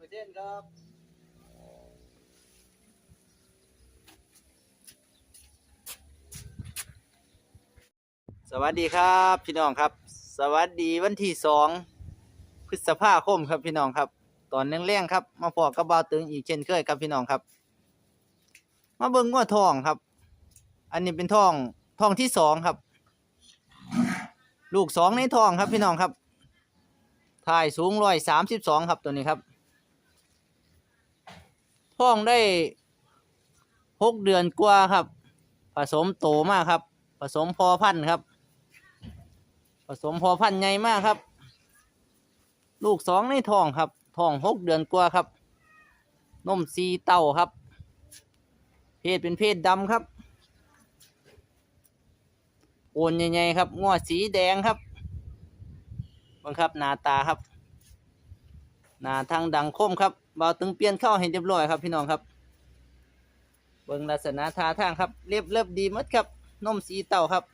เปอร์เซ็นต์ครับสวัสดีครับพี่น้องครับ สวัสดีวันที่สองพฤษภาคมครับพี่น้องครับ ตอนแรงๆครับ มาพอกับบ่าตึงอีกเช่นเคยครับพี่น้องครับ มาเบิ่งงัวทองครับ อันนี้เป็นทองทองที่สองครับ ลูกสองในทองครับพี่น้องครับถ่ายสูงร้อยสามสิบสองครับตัวนี้ครับ ทองได้หกเดือนกว่าครับ ผสมโตมากครับ ผสมพอพันธุ์ครับ ผสมพอพันธุ์ใหญ่มากครับ ลูกสองในทองครับทองหกเดือนกว่าครับ นมซีเต้าครับ เพศเป็นเพศดำครับ โอนใหญ่ๆครับงอสีแดงครับบังคับหน้าตาครับ หน้าทางดังคมครับเบาตึงเปลี่ยนเข้าให้เรียบร้อยครับพี่น้องครับ เบิ่งลักษณะท่าทางครับเรียบเรียบดีหมดครับนมสีเต่าครับ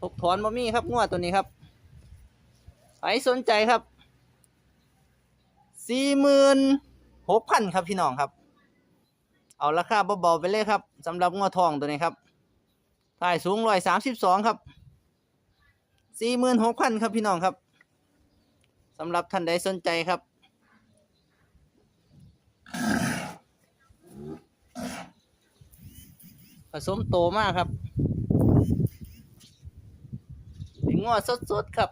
ทกถอนบะมี่ครับงวดตัวนี้ครับใครสนใจครับสี่หมื่นหกพันครับพี่น้องครับ เอาราคาเบาๆไปเลยครับสำหรับงวดทองตัวนี้ครับถ่ายสูงร้อยสามสิบสองครับสี่หมื่นหกพันครับพี่น้องครับ สำหรับท่านใดสนใจครับ ผสมโตมากครับเป็นงอสดๆครับ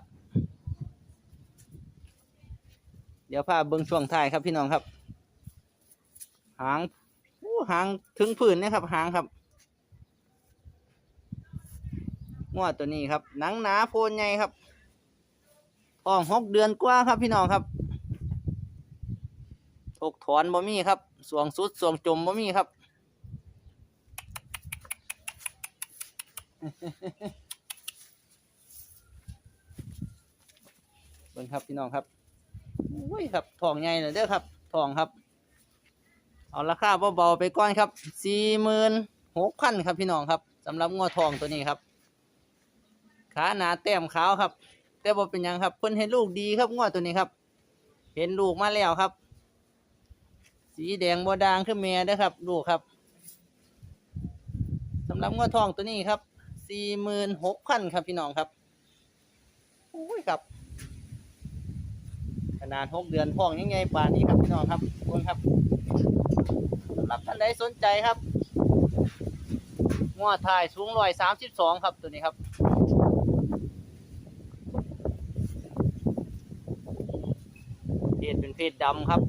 เดี๋ยวพาเบิ้งช่วงท้ายครับพี่น้องครับ หางหางถึงผืนนะครับ หางครับงวดตัวนี้ครับ หนังหนาโพนใหญ่ครับ ท้องหกเดือนกว่าครับพี่น้องครับถกถอนบ่มีครับสวงสุดสวงจมบ่มีครับเบิ่งครับพี่น้องครับอุ้ยครับทองใหญ่เลยเด้อครับทองครับ เอาราคาเบาๆไปก่อนครับสี่หมื่นหกพันครับพี่น้องครับสำหรับงอทองตัวนี้ครับ ขาหนาแต้มขาวครับ แต่บ่เป็นหยังครับเพิ่นเห็นลูกดีครับงอตัวนี้ครับ เห็นลูกมาแล้วครับ สีแดงบ่ด่างคือแม่เด้อครับ ลูกครับสำหรับงอทองตัวนี้ครับสี่หมื่นหกพันครับพี่น้องครับโอ้ยครับ ขนาดหกเดือนพ่องยังไงป่านนี้ครับพี่น้องครับคุณครับสำหรับท่านใดสนใจครับงัวถ่ายสูงร้อยสามสิบสองครับตัวนี้ครับ เพศเป็นเพศดำครับ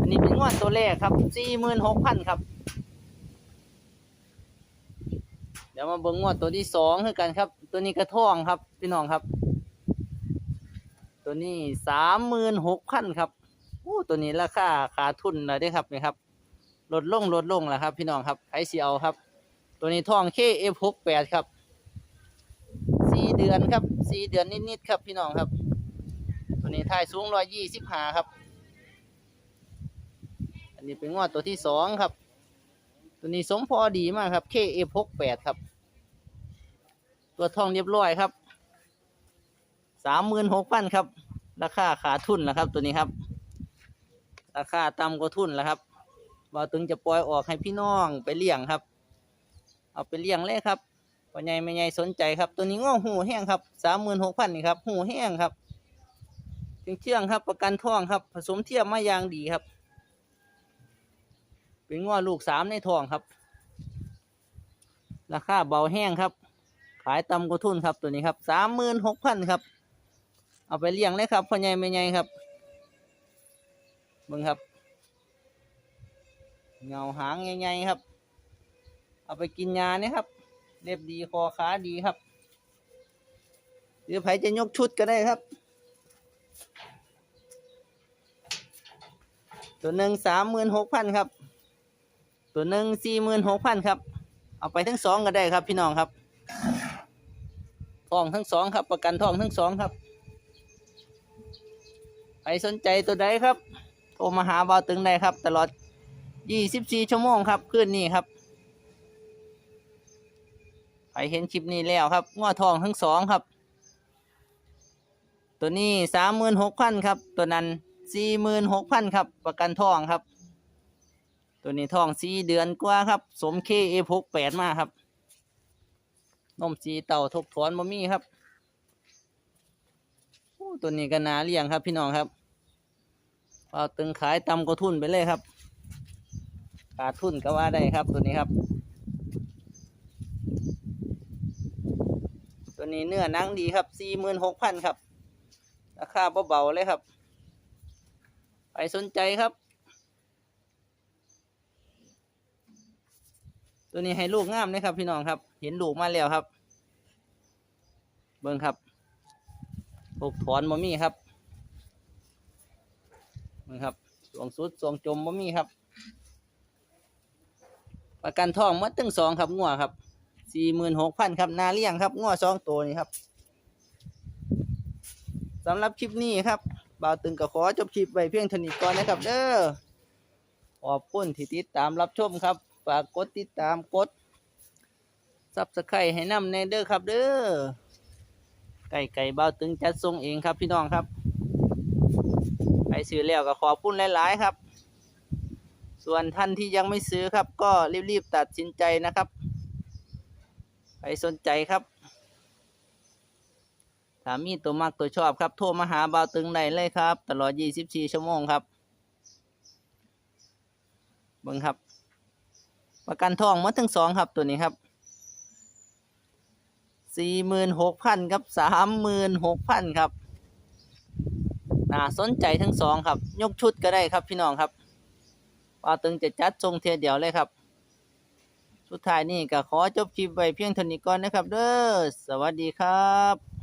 อันนี้เป็นงวดตัวแรกครับสี่หมื่นหกพันครับ เดี๋ยวมาเบิ่งงวดตัวที่สองคือกันครับ ตัวนี้กระท่องครับ พี่น้องครับ ตัวนี้สามหมื่นหกพันครับโอ้ตัวนี้ราคาขาทุนแล้วเด้ครับนี่ครับลดลงลดลงแล้วครับ พี่น้องครับไอซีเอาครับ ตัวนี้ท่องเคเอฟหกแปดครับสี่เดือนครับสี่เดือนนิดๆครับ พี่น้องครับ นี้ถ่ายสูงร้อยยี่สิบห้าครับ อันนี้เป็นงวดตัวที่สองครับ ตัวนี้สมพอดีมากครับ KF68 ครับ ตัวทองเรียบร้อยครับสามหมื่นหกพันครับ ราคาขาทุนนะครับ ตัวนี้ครับ ราคาต่ำกว่าทุนแล้วครับบ่าวตึงจะปล่อยออกให้พี่น้องไปเลี้ยงครับ เอาไปเลี้ยงเลยครับพ่อใหญ่ไม่ใหญ่สนใจครับ ตัวนี้ง้อหูแห้งครับสามหมื่นหกพันนี่ครับ หูแห้งครับ เชื่องครับ ประกันทองครับ ผสมเทียมมาอย่างดีครับ เป็นง้อลูกสามในทองครับ ราคาเบาแห้งครับ ขายต่ำกว่าทุนครับตัวนี้ครับสามหมื่นหกพันครับ เอาไปเลี้ยงเลยครับพ่อใหญ่ไม่ใหญ่ครับมึงครับ เงาหางใหญ่ๆครับ เอาไปกินยาเนี่ยครับเรียบดีคอขาดีครับหรือไผจะยกชุดก็ได้ครับ ตัวหนึ่งสามหมื่นหกพันครับ ตัวหนึ่งสี่หมื่นหกพันครับ เอาไปทั้งสองก็ได้ครับพี่น้องครับทองทั้งสองครับ ประกันทองทั้งสองครับใครสนใจตัวใดครับ โทรมาหาเบาตึงได้ครับ ตลอด24ชั่วโมงครับคืนนี้ครับใครเห็นคลิปนี้แล้วครับง้อทองทั้งสองครับ ตัวนี้36,000ครับ ตัวนั้น สี่หมื่นหกพันครับ ประกันทองครับ ตัวนี้ทองสี่เดือนกว่าครับ สมเคเอพกแปดมาครับนมสีเต่าทบถอนบ่มีครับตัวนี้ก็นาเลี้ยงครับ พี่น้องครับเอาตึงขายตำก็ทุนไปเลยครับขาดทุนก็ว่าได้ครับตัวนี้ครับ ตัวนี้เนื้อนังดีครับสี่หมื่นหกพันครับ ราคาเบาๆเลยครับ ไปสนใจครับ ตัวนี้ให้ลูกงามเลยครับ พี่น้องครับ เห็นลูกมาแล้วครับ เบิ่งครับปลูกถอนบ่มีครับเบิ่งครับสวงสุดสวงจมบ่มีครับ ประกันทองมัดตึงสองครับงัวครับสี่หมื่นหกพันครับ นาเลี้ยงครับงัวสองตัวนี้ครับสำหรับคลิปนี้ครับ บ่าวตึงก็ขอจบคลิปไว้เพียงเท่านี้ก่อนนะครับเด้อขอบคุณที่ติดตามรับชมครับฝากกดติดตามกดซับสไครให้นำในเด้อครับ เด้อไก่ไก่เบาตึงจัดทรงเองครับพี่น้องครับไปซื้อแล้วก็ขอบคุณหลาย ๆ ครับ ส่วนท่านที่ยังไม่ซื้อครับ ก็รีบ ๆ ตัดสินใจนะครับไปสนใจครับ ถามีตัวมักตัวชอบครับ โทรมาหาเบาตึงได้เลยครับ ตลอด 24 ชั่วโมงครับเบิ่งครับ ประกันทองมาทั้งสองครับตัวนี้ครับสี่หมื่นหกพันครับสามหมื่นหกพันครับน่าสนใจทั้งสองครับ ยกชุดก็ได้ครับพี่น้องครับว่าตึงจะจัดทรงเทียเดียวเลยครับสุดท้ายนี่ก็ขอจบคลิปไว้เพียงเท่านี้ก่อนนะครับ เด้อ สวัสดีครับ